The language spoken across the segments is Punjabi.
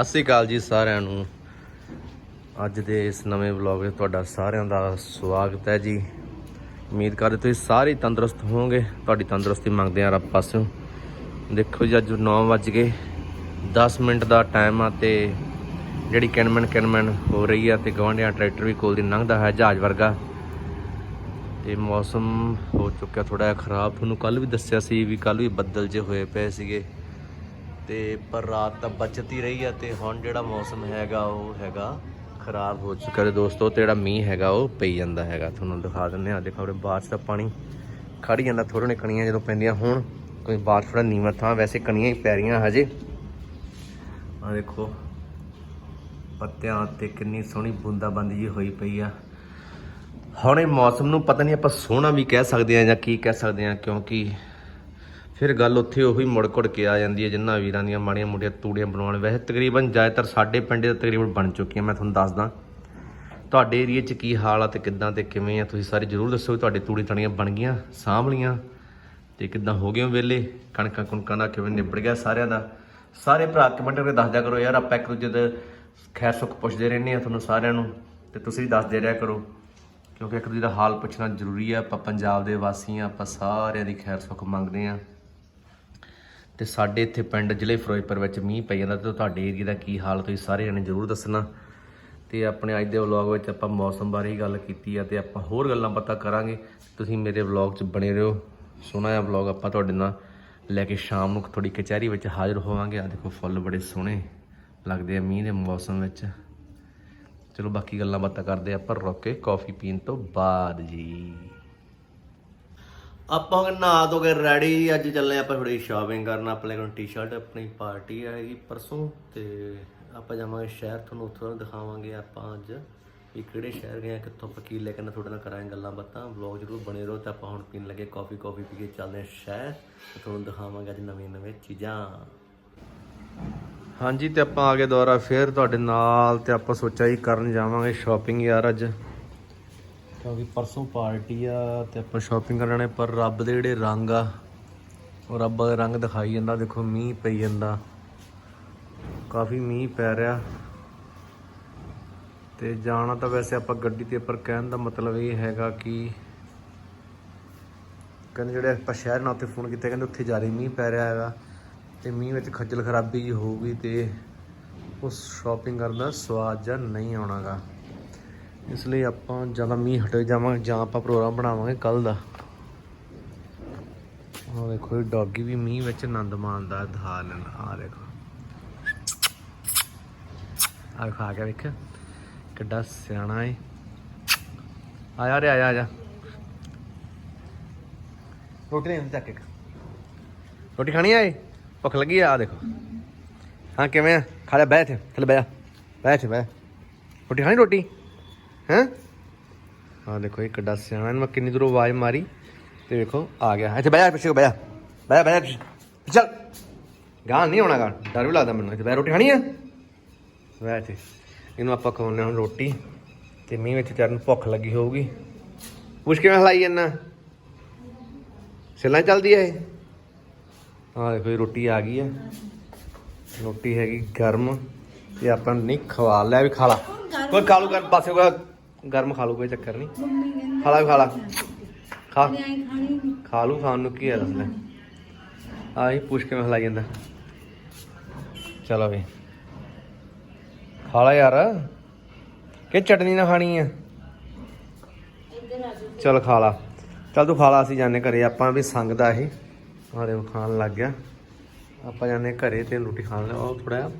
ਸਤਿ ਸ਼੍ਰੀ ਅਕਾਲ ਜੀ ਸਾਰਿਆਂ ਨੂੰ। ਅੱਜ ਦੇ ਇਸ ਨਵੇਂ ਵਲੌਗ ਵਿੱਚ ਤੁਹਾਡਾ ਸਾਰਿਆਂ ਦਾ ਸਵਾਗਤ ਹੈ ਜੀ। ਉਮੀਦ ਕਰਦੇ ਤੁਸੀਂ ਸਾਰੇ ਤੰਦਰੁਸਤ ਹੋਵੋਗੇ। ਤੁਹਾਡੀ ਤੰਦਰੁਸਤੀ ਮੰਗਦੇ ਆ ਰੱਬ ਪਾਸਿਓਂ। ਦੇਖੋ ਜੀ, ਅੱਜ 9 ਵੱਜ ਗਏ। 10 ਮਿੰਟ ਦਾ ਟਾਈਮ ਆ ਤੇ ਜਿਹੜੀ ਕਿਣਮਣ ਕਿਣਮਣ ਹੋ ਰਹੀ ਆ ਤੇ ਗਵਾਂਢੀਆਂ ਟਰੈਕਟਰ ਵੀ ਕੋਲ ਦੀ ਲੰਘਦਾ ਹੈ, ਜਹਾਜ਼ ਵਰਗਾ। ਤੇ ਮੌਸਮ ਹੋ ਚੁੱਕਿਆ ਥੋੜਾ ਜਿਹਾ ਖਰਾਬ। ਤੁਹਾਨੂੰ ਕੱਲ ਵੀ ਦੱਸਿਆ ਸੀ ਵੀ ਕੱਲ ਵੀ ਬੱਦਲ ਜੇ ਹੋਏ ਪਏ ਸੀਗੇ। ਤੇ ਪਰ ਰਾਤ ਤਾਂ ਬਚਤ ਹੀ ਰਹੀ ਆ ਤੇ ਹੁਣ ਜਿਹੜਾ ਮੌਸਮ ਹੈਗਾ ਉਹ ਹੈਗਾ ਖਰਾਬ ਹੋ ਚੁੱਕਾ ਹੈ। ਦੋਸਤੋ, ਤੇ ਜਿਹੜਾ ਮੀਂਹ ਹੈਗਾ ਉਹ ਪਈ ਜਾਂਦਾ ਹੈਗਾ। ਤੁਹਾਨੂੰ ਦਿਖਾ ਦਿੰਦੇ ਆ ਦੇਖੋ, ਉਰੇ ਬਾਰਿਸ਼ ਦਾ ਪਾਣੀ ਖੜ ਜਾਂਦਾ ਥੋੜੇ ਨੇ ਕਣੀਆਂ ਜਦੋਂ ਪੈਂਦੀਆਂ ਹੁਣ, ਕੋਈ ਬਾਰਿਸ਼ ਥੋੜਾ ਨੀਵਾਂ ਥਾਂ, ਵੈਸੇ ਕਣੀਆਂ ਹੀ ਪੈ ਰਹੀਆਂ ਹਜੇ। ਆ ਦੇਖੋ, ਪੱਤਿਆਂ ਤੇ ਕਿੰਨੀ ਸੋਹਣੀ ਬੂੰਦਾਬੰਦੀ ਜੀ ਹੋਈ ਪਈ ਆ। ਹੁਣ ਇਹ ਮੌਸਮ ਨੂੰ ਪਤਾ ਨਹੀਂ ਆਪਾਂ ਸੋਹਣਾ ਵੀ ਕਹਿ ਸਕਦੇ ਆ ਜਾਂ ਕੀ ਕਹਿ ਸਕਦੇ ਆ ਕਿਉਂਕਿ ਫਿਰ ਗੱਲ ਉੱਥੇ ਉਹੀ ਮੁੜ ਕੁੜ ਕੇ ਆ ਜਾਂਦੀ ਹੈ, ਜਿੰਨਾ ਵੀਰਾਂ ਦੀਆਂ ਮਾੜੀਆਂ ਮੋਟੀਆਂ ਤੂੜੀਆਂ ਬਣਾਉਣ। ਵੈਸੇ ਤਕਰੀਬਨ ਜ਼ਿਆਦਾਤਰ ਸਾਡੇ ਪਿੰਡ ਦੇ ਤਕਰੀਬਨ ਬਣ ਚੁੱਕੀਆਂ, ਮੈਂ ਤੁਹਾਨੂੰ ਦੱਸਦਾ। ਤੁਹਾਡੇ ਏਰੀਏ 'ਚ ਕੀ ਹਾਲ ਆ ਤੇ ਕਿੱਦਾਂ ਤੇ ਕਿਵੇਂ ਆ, ਤੁਸੀਂ ਸਾਰੇ ਜਰੂਰ ਦੱਸੋ ਵੀ ਤੁਹਾਡੇ ਤੂੜੀ ਤਣੀਆਂ ਬਣ ਗਈਆਂ ਸਾਂਭ ਲੀਆਂ ਤੇ ਕਿੱਦਾਂ ਹੋ ਗਏ ਹੋ ਵੇਲੇ ਕਣਕਾਂ ਕੁਣਕਾਂ ਦਾ ਕਿਵੇਂ ਨਿਬੜ ਗਿਆ ਸਾਰਿਆਂ ਦਾ? ਸਾਰੇ ਭਰਾ ਕਮੈਂਟ ਕਰਕੇ ਦੱਸ ਦਿਆ ਕਰੋ ਯਾਰ, ਆਪਾਂ ਇੱਕ ਦੂਜੇ ਦੇ ਖੈਰ ਸੁੱਖ ਪੁੱਛਦੇ ਰਹਿੰਦੇ ਆ ਤੁਹਾਨੂੰ ਸਾਰਿਆਂ ਨੂੰ ਤੇ ਤੁਸੀਂ ਵੀ ਦੱਸਦੇ ਰਿਹਾ ਕਰੋ। ਕਿਉਂਕਿ ਇੱਕ ਦੂਜੇ ਦਾ ਹਾਲ ਪੁੱਛਣਾ ਜ਼ਰੂਰੀ ਆ, ਆਪਾਂ ਪੰਜਾਬ ਦੇ ਵਾਸੀ ਆ, ਆਪਾਂ ਸਾਰਿਆਂ ਦੀ ਖੈਰ ਸੁੱਖ ਮੰਗਦੇ ਆ। ਤੇ ਸਾਡੇ ਇੱਥੇ ਪਿੰਡ ਜ਼ਿਲ੍ਹੇ ਫਿਰੋਜ਼ਪੁਰ ਵਿੱਚ ਮੀਂਹ ਪਈ ਜਾਂਦਾ ਤੇ ਤੁਹਾਡੇ ਏਰੀਆ ਦਾ ਕੀ ਹਾਲ ਤੁਸੀਂ ਸਾਰੇ ਜਣੇ ਜ਼ਰੂਰ ਦੱਸਣਾ। ਤੇ ਆਪਣੇ ਅੱਜ ਦੇ ਵਲੌਗ ਵਿੱਚ ਆਪਾਂ ਮੌਸਮ ਬਾਰੇ ਹੀ ਗੱਲ ਕੀਤੀ ਆ ਤੇ ਆਪਾਂ ਹੋਰ ਗੱਲਾਂ ਪਤਾ ਕਰਾਂਗੇ। ਤੁਸੀਂ ਮੇਰੇ ਵਲੌਗ 'ਚ ਬਣੇ ਰਹੋ। ਸੋਹਣਾ ਜਿਹਾ ਵਲੌਗ ਆਪਾਂ ਤੁਹਾਡੇ ਨਾਲ ਲੈ ਕੇ ਸ਼ਾਮ ਨੂੰ ਥੋੜੀ ਕਚਹਿਰੀ ਵਿੱਚ ਹਾਜ਼ਰ ਹੋਵਾਂਗੇ। ਆ ਦੇਖੋ ਫੁੱਲ ਬੜੇ ਸੋਹਣੇ ਲੱਗਦੇ ਆ ਮੀਂਹ ਦੇ ਮੌਸਮ ਵਿੱਚ। ਚਲੋ ਬਾਕੀ ਗੱਲਾਂ ਬਾਤਾਂ ਕਰਦੇ ਆਪਾਂ ਰੁਕ ਕੇ ਕਾਫੀ ਪੀਣ ਤੋਂ ਬਾਅਦ ਜੀ। ਆਪਾਂ ਹੁਣ ਨਹਾ ਧੋ ਕੇ ਰੈਡੀ ਅੱਜ ਚੱਲੇ ਆਪਾਂ ਥੋੜੀ ਸ਼ਾਪਿੰਗ ਕਰਨ, ਆਪਣੇ ਕੋਲ ਟੀ-ਸ਼ਰਟ ਆਪਣੀ ਪਾਰਟੀ ਆਏਗੀ ਪਰਸੋਂ ਤੇ ਆਪਾਂ ਜਾਵਾਂਗੇ ਸ਼ਹਿਰ, ਤੁਹਾਨੂੰ ਉੱਥੋਂ ਦਿਖਾਵਾਂਗੇ ਆਪਾਂ ਅੱਜ ਵੀ ਕਿਹੜੇ ਸ਼ਹਿਰ ਗਏ ਆ, ਕਿੱਥੋਂ ਆਪਾਂ ਲੈ ਕੇ ਨਾ ਤੁਹਾਡੇ ਨਾਲ ਕਰਾਂਗੇ ਗੱਲਾਂ ਬਾਤਾਂ ਵਲੌਗ ਜ਼ਰੂਰ ਬਣੇ ਰਹੋ ਤੇ ਆਪਾਂ ਹੁਣ ਪੀਣ ਲੱਗੇ ਕਾਫੀ ਕਾਫੀ ਪੀ ਕੇ ਚੱਲਦੇ ਹਾਂ ਸ਼ਹਿਰ ਤੁਹਾਨੂੰ ਦਿਖਾਵਾਂਗੇ ਅੱਜ ਨਵੀਆਂ ਨਵੇਂ ਚੀਜ਼ਾਂ। ਹਾਂਜੀ ਤੇ ਆਪਾਂ ਆ ਗਏ ਦੁਬਾਰਾ ਫੇਰ, ਤੁਹਾਡੇ ਨਾਲ ਤੇ ਆਪਾਂ ਸੋਚਿਆ ਹੀ ਕਰਨ ਜਾਵਾਂਗੇ ਸ਼ਾਪਿੰਗ ਯਾਰ ਅੱਜ। ਕਿਉਂਕਿ ਪਰਸੋਂ ਪਾਰਟੀ ਆ ਤੇ ਆਪਾਂ ਸ਼ਾਪਿੰਗ ਕਰਨੇ ਪਰ ਰੱਬ ਦੇ ਜਿਹੜੇ ਰੰਗ ਆ, ਉਹ ਰੱਬ ਦਾ ਰੰਗ ਦਿਖਾਈ ਜਾਂਦਾ। ਦੇਖੋ, ਮੀਂਹ ਪਈ ਜਾਂਦਾ। ਕਾਫੀ ਮੀਂਹ ਪੈ ਰਿਹਾ। ਤੇ ਜਾਣਾ ਤਾਂ ਵੈਸੇ ਆਪਾਂ ਗੱਡੀ ਤੇ, ਪਰ ਕਹਿਣ ਦਾ ਮਤਲਬ ਇਹ ਹੈਗਾ ਕਿ ਕਹਿੰਦੇ ਜਿਹੜੇ ਆਪਾਂ ਸ਼ਹਿਰ ਨਾਲ ਉੱਥੇ ਫੋਨ ਕੀਤਾ, ਕਹਿੰਦੇ ਉੱਥੇ ਜਾ ਰਹੀ ਮੀਂਹ ਪੈ ਰਿਹਾ ਹੈਗਾ। ਤੇ ਮੀਂਹ ਵਿੱਚ ਖੱਜਲ ਖਰਾਬੀ ਹੋਊਗੀ ਤੇ ਉਸ ਸ਼ਾਪਿੰਗ ਕਰਨ ਦਾ ਸਵਾਦ ਜਾਂ ਨਹੀਂ ਆਉਣਾਗਾ। ਇਸ ਲਈ ਆਪਾਂ ਜ਼ਿਆਦਾ ਮੀਂਹ ਹਟੇ ਜਾਵਾਂਗੇ ਜਾਂ ਆਪਾਂ ਪ੍ਰੋਗਰਾਮ ਬਣਾਵਾਂਗੇ ਕੱਲ ਦਾ। ਉਹ ਦੇਖੋ ਇਹ ਡੌਗੀ ਵੀ ਮੀਂਹ ਵਿੱਚ ਆਨੰਦ ਮਾਣਦਾ ਦਿਖਾ ਲੈਣ ਆ ਦੇਖੋ। ਆ ਖਾ ਕੇ ਵੇਖ, ਕਿੱਡਾ ਸਿਆਣਾ ਏ। ਆ ਜਾ ਆ ਜਾ ਆ ਜਾ। ਰੋਟੀ ਨਹੀਂ ਚੱਕ ਕੇ ਰੋਟੀ ਖਾਣੀ ਆਏ ਭੁੱਖ ਲੱਗੀ ਆ, ਆਹ ਦੇਖੋ। ਹਾਂ, ਕਿਵੇਂ ਆ? ਖਾ ਲੈ ਬੈਠ ਥੱਲੇ ਬਹਿ ਜਾ। ਬੈਠ ਬਹਿ। ਰੋਟੀ ਖਾਣੀ ਰੋਟੀ? ਹੈਂ? ਹਾਂ ਦੇਖੋ ਇਹ ਕਿੱਡਾ ਸਿਆਣਾ ਇਹਨੂੰ ਮੈਂ ਕਿੰਨੀ ਦੂਰੋਂ ਆਵਾਜ਼ ਮਾਰੀ। ਤੇ ਵੇਖੋ ਆ ਗਿਆ। ਇੱਥੇ ਬਹਿ ਜਾ ਪਿੱਛੇ ਬਹਿ ਜਾ। ਬਹਿ ਜਾ ਬਹਿ ਜਾ ਪਿੱਛੇ। ਚੱਲ। ਗਾਂ ਨਹੀਂ ਹੋਣਾ ਗਾ ਡਰ ਵੀ ਲੱਗਦਾ ਮੈਨੂੰ। ਇੱਥੇ ਬਹਿ ਰੋਟੀ ਖਾਣੀ ਆ? ਬੈਠ ਇਹਨੂੰ ਆਪਾਂ ਖਵਾਉਂਦੇ ਹੁਣ ਰੋਟੀ। ਤੇ ਮੀਂਹ ਵਿੱਚ ਚਰਨ ਭੁੱਖ ਲੱਗੀ ਹੋਊਗੀ। ਪੁੱਛ ਕਿਵੇਂ ਹਲਾਈ ਜਾਂਦਾ? ਛਿੱਲਾਂ ਚੱਲਦੀ ਐ ਇਹ? ਆਹ ਦੇਖੋ ਰੋਟੀ ਆ ਗਈ ਹੈ ਰੋਟੀ ਹੈਗੀ ਗਰਮ। ਤੇ ਆਪਾਂ ਨਹੀਂ ਖਵਾ ਲਿਆ ਵੀ ਖਾ ਲਾ। ਕੋਈ ਖਾ ਲੂ ਕਰ ਪਾਸੇ ਕੋਈ ਗਰਮ ਖਾ ਲੂ ਕੋਈ ਚੱਕਰ ਨਹੀਂ। ਖਾ ਲਾ ਖਾ ਲਾ। ਖਾ। ਖਾ ਲੂ ਖਾਣ ਨੂੰ ਕੀ ਹੈ ਦੱਸ ਲੈ। ਆਹੀ ਪੁੱਛ ਕੇ ਮੈਂ ਜਾਂਦਾ। ਚਲੋ ਵੀ। ਖਾ ਲਾ ਯਾਰ। ਕਿ ਚਟਨੀ ਨਾ ਖਾਣੀ ਆ। ਚਲ ਖਾ ਲਾ। ਚਲ ਤੂੰ ਖਾ ਲਾ ਅਸੀਂ ਜਾਣੇ ਘਰੇ। ਆਪਾਂ ਵੀ ਸੰਗਦਾ ਇਹ। ਆਰੇ ਖਾਣ ਲੱਗ ਗਿਆ। ਆਪਾਂ ਜਾਣੇ ਘਰੇ ਤੇ ਰੋਟੀ ਖਾਣ ਲਿਆ ਉਹ ਥੋੜਾ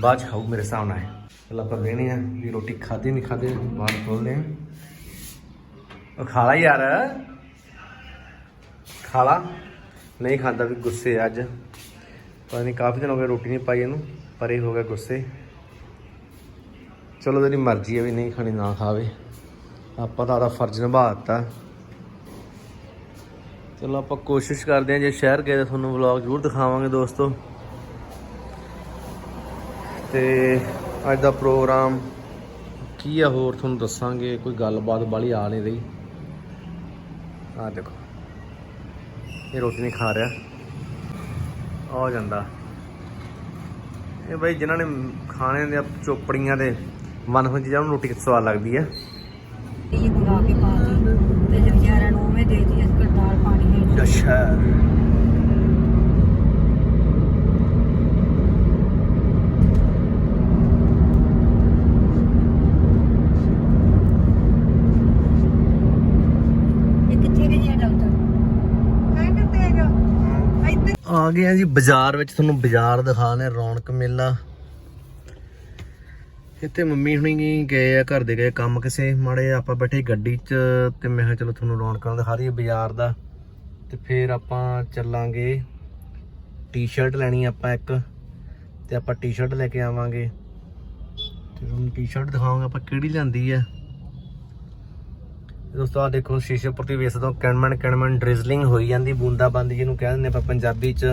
ਬਾਅਦ ਚ ਖਾਊ ਮੇਰੇ ਸਾਹਮਣੇ ਚਲ ਆਪਾਂ ਵੇਹਨੇ ਆ ਵੀ ਰੋਟੀ ਖਾਦੀ ਨਹੀਂ ਖਾਦੀ ਬਾਅਦ ਖੋਲਦੇ ਆ ਉਹ ਖਾਲਾ ਯਾਰ। ਖਾਲਾ ਨਹੀਂ ਖਾਂਦਾ ਵੀ ਗੁੱਸੇ ਅੱਜ। ਪਤਾ ਨਹੀਂ ਕਾਫੀ ਦਿਨ ਹੋ ਗਏ ਰੋਟੀ ਨਹੀਂ ਪਾਈ ਇਹਨੂੰ, ਪਰ ਇਹ ਹੋ ਗਿਆ ਗੁੱਸੇ। ਚਲੋ ਤੇਰੀ ਮਰਜ਼ੀ ਹੈ ਵੀ ਨਹੀਂ ਖਾਣੀ ਨਾ ਖਾਵੇ। ਆਪਾਂ ਤਾਂ ਆਦਾ ਫਰਜ਼ ਨਿਭਾ ਦਿੱਤਾ। ਚਲੋ ਆਪਾਂ ਕੋਸ਼ਿਸ਼ ਕਰਦੇ ਹਾਂ, ਜੇ ਸ਼ਹਿਰ ਗਏ ਤਾਂ ਤੁਹਾਨੂੰ ਵਲੌਗ ਜ਼ਰੂਰ ਦਿਖਾਵਾਂਗੇ ਦੋਸਤੋ। ਤੇ ਅੱਜ ਦਾ ਪ੍ਰੋਗਰਾਮ ਕੀ ਆ ਹੋਰ ਤੁਹਾਨੂੰ ਦੱਸਾਂਗੇ ਕੋਈ ਗੱਲਬਾਤ ਬਾਲੀ ਆ ਨਹੀਂ ਰਹੀ। ਆ ਦੇਖੋ ਇਹ ਰੋਟੀ ਨਹੀਂ ਖਾ ਰਿਹਾ। ਆ ਜਾਂਦਾ। ਇਹ ਬਈ ਜਿਨ੍ਹਾਂ ਨੇ ਖਾਣੇ ਦੇ ਚੋਪੜੀਆਂ ਦੇ ਮਨ ਹੋ ਚੀਜ਼ਾਂ ਨੂੰ ਰੋਟੀ ਕਿੱਥੇ ਸਵਾਦ ਲੱਗਦੀ ਹੈ ਇਹ ਗੁਲਾ ਕੇ ਪਾਤੀ ਤੇ ਜੇ ਵਿਚਾਰਿਆਂ ਨੂੰ ਉਵੇਂ ਦੇ ਦਿੱਤੀ ਇਸ ਦਾਲ ਪਾਣੀ ਹੈ। ਅੱਛਾ ਇਹ ਕਿੱਥੇ ਗਈ ਹੈ ਡਾਕਟਰ ਹੈ ਕਿੱਥੇ ਹੈਗਾ ਇੱਥੇ ਆ ਗਏ ਆ ਜੀ, ਬਾਜ਼ਾਰ ਵਿੱਚ ਤੁਹਾਨੂੰ ਬਾਜ਼ਾਰ ਦਿਖਾਣੇ ਰੌਣਕ ਮੇਲਾ। ਇੱਥੇ ਮੰਮੀ ਹੁਣੀ ਗਏ ਆ, ਘਰ ਦੇ ਗਏ ਕੰਮ ਕਿਸੇ। ਮਾੜੇ ਆਪਾਂ ਬੈਠੇ ਗੱਡੀ 'ਚ ਤੇ ਮੈਂ ਕਿਹਾ ਚਲੋ ਤੁਹਾਨੂੰ ਰੌਣਕਾਂ ਦਿਖਾ ਰਹੀ ਬਾਜ਼ਾਰ ਦਾ। ਤੇ ਫਿਰ ਆਪਾਂ ਚੱਲਾਂਗੇ। ਟੀ-ਸ਼ਰਟ ਲੈਣੀ ਆਪਾਂ ਇੱਕ, ਤੇ ਆਪਾਂ ਟੀ-ਸ਼ਰਟ ਲੈ ਕੇ ਆਵਾਂਗੇ। ਤੇ ਤੁਹਾਨੂੰ ਟੀ-ਸ਼ਰਟ ਦਿਖਾਵਾਂਗੇ ਆਪਾਂ ਕਿਹੜੀ ਲੈਂਦੀ ਆ। ਦੋਸਤੋ ਆ ਦੇਖੋ ਸ਼ੀਸ਼ੇ ਉੱਪਰ ਤੁਸੀਂ ਵੇਖ ਸਕਦੇ ਹੋ ਕਣਮਣ ਕਣਮਣ ਡ੍ਰਿਜ਼ਲਿੰਗ ਹੋਈ ਜਾਂਦੀ, ਬੂੰਦਾਬੰਦੀ ਜਿਹਨੂੰ ਕਹਿ ਦਿੰਦੇ ਆਪਾਂ ਪੰਜਾਬੀ 'ਚ।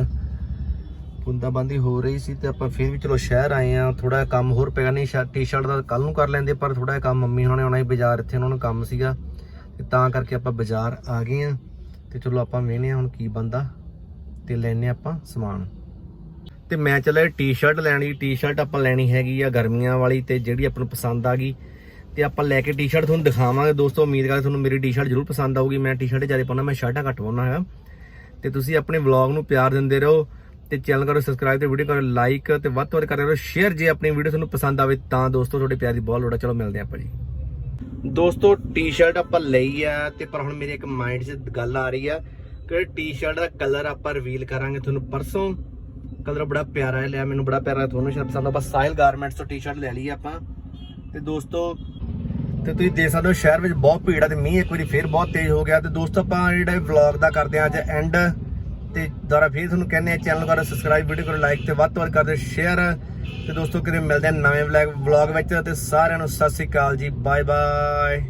ਬੂੰਦਾਬੰਦੀ ਹੋ ਰਹੀ ਸੀ ਤੇ ਆਪਾਂ ਫਿਰ ਵੀ ਚਲੋ ਸ਼ਹਿਰ ਆਏ ਆ ਥੋੜਾ ਕੰਮ ਹੋਰ ਪਿਆ ਨਹੀਂ ਟੀ-ਸ਼ਰਟ ਦਾ ਕੱਲ ਨੂੰ ਕਰ ਲੈਂਦੇ, ਪਰ ਥੋੜਾ ਕੰਮ ਮੰਮੀ ਹੋਣਾ ਨੇ ਆਉਣਾ ਹੀ ਬਾਜ਼ਾਰ, ਇੱਥੇ ਉਹਨਾਂ ਨੂੰ ਕੰਮ ਸੀਗਾ। ਤੇ ਤਾਂ ਕਰਕੇ ਆਪਾਂ ਬਾਜ਼ਾਰ ਆ ਗਏ ਆ ਤੇ ਚਲੋ ਆਪਾਂ ਵੇਖਨੇ ਆ ਹੁਣ ਕੀ ਬੰਦਾ ਤੇ ਲੈਨੇ ਆਪਾਂ ਸਮਾਨ। ਤੇ ਮੈਂ ਚੱਲਿਆ ਟੀ-ਸ਼ਰਟ ਲੈਣੀ ਟੀ-ਸ਼ਰਟ ਆਪਾਂ ਲੈਣੀ ਹੈਗੀ ਆ ਗਰਮੀਆਂ ਵਾਲੀ ਤੇ ਜਿਹੜੀ ਆਪਾਂ ਨੂੰ ਪਸੰਦ ਆ ਗਈ। ਤੇ ਆਪਾਂ ਲੈ ਕੇ ਟੀ-ਸ਼ਰਟ ਤੁਹਾਨੂੰ ਦਿਖਾਵਾਂਗੇ। ਦੋਸਤੋ, ਉਮੀਦ ਕਰਦੇ ਤੁਹਾਨੂੰ ਮੇਰੀ ਟੀ-ਸ਼ਰਟ ਜ਼ਰੂਰ ਪਸੰਦ ਆਊਗੀ। ਮੈਂ ਟੀ-ਸ਼ਰਟ ਜ਼ਿਆਦਾ ਪਾਉਣਾ ਮੈਂ ਸ਼ਰਟਾਂ ਘੱਟ ਪਾਉਣਾ ਹੈ ਤੇ ਤੁਸੀਂ ਆਪਣੇ ਵਲੌਗ ਨੂੰ ਪਿਆਰ ਦਿੰਦੇ ਰਹੋ ਤੇ ਚੈਨਲ ਕਰੋ ਸਬਸਕ੍ਰਾਈਬ ਤੇ ਵੀਡੀਓ ਕਰੋ ਲਾਈਕ ਤੇ ਵੱਧ ਤੋਂ ਵੱਧ ਕਰਦੇ ਰਹੋ ਸ਼ੇਅਰ ਜੇ ਆਪਣੀ ਵੀਡੀਓ ਤੁਹਾਨੂੰ ਪਸੰਦ ਆਵੇ ਤਾਂ ਦੋਸਤੋ, ਤੁਹਾਡੇ ਪਿਆਰ ਦੀ ਬਹੁਤ ਲੋੜ ਹੈ ਚਲੋ, ਮਿਲਦੇ ਆਪਾਂ ਜੀ। ਦੋਸਤੋ ਟੀ-ਸ਼ਰਟ ਆਪਾਂ ਲਈ ਆ ਤੇ ਪਰ ਹੁਣ ਮੇਰੇ ਇੱਕ ਮਾਈਂਡ 'ਚ ਗੱਲ ਆ ਰਹੀ ਆ ਕਿ ਟੀ-ਸ਼ਰਟ ਦਾ ਕਲਰ ਆਪਾਂ ਰਿਵੀਲ ਕਰਾਂਗੇ ਤੁਹਾਨੂੰ ਪਰਸੋਂ। ਕਲਰ ਬੜਾ ਪਿਆਰਾ ਹੈ ਲਿਆ, ਮੈਨੂੰ ਬੜਾ ਪਿਆਰਾ ਤੁਹਾਨੂੰ ਸ਼ਾਇਦ ਪਸੰਦ ਆ। ਬਸ ਸਾਇਲ ਗਾਰਮੈਂਟਸ ਤੋਂ ਟੀ-ਸ਼ਰਟ ਲੈ ਲਈ ਆਪਾਂ। ਤੇ ਦੋਸਤੋ ਤੇ ਤੁਸੀਂ ਦੇਖ ਸਕਦੇ ਹੋ ਸ਼ਹਿਰ ਵਿੱਚ ਬਹੁਤ ਭੀੜ ਆ ਤੇ ਮੀਂਹ ਇੱਕ ਵਾਰੀ ਫੇਰ ਬਹੁਤ ਤੇਜ਼ ਹੋ ਗਿਆ ਤੇ ਦੋਸਤੋ ਆਪਾਂ ਜਿਹੜਾ ਵਲੌਗ ਦਾ ਕਰਦੇ ਆ ਅੱਜ ਐਂਡ ਤੇ ਦੁਬਾਰਾ ਫੇਰ ਤੁਹਾਨੂੰ ਕਹਿੰਦੇ ਆ ਚੈਨਲ ਕਰੋ ਸਬਸਕ੍ਰਾਈਬ ਵੀਡੀਓ ਕਰੋ ਲਾਈਕ ਤੇ ਵੱਧ ਤੋਂ ਵੱਧ ਕਰਦੇ ਸ਼ੇਅਰ ਤੇ ਦੋਸਤੋ ਕਿਤੇ ਮਿਲਦੇ ਆ ਨਵੇਂ ਵਲੌਗ ਵਿੱਚ ਤੇ ਸਾਰਿਆਂ ਨੂੰ ਸਤਿ ਸ੍ਰੀ ਅਕਾਲ ਜੀ ਬਾਏ ਬਾਏ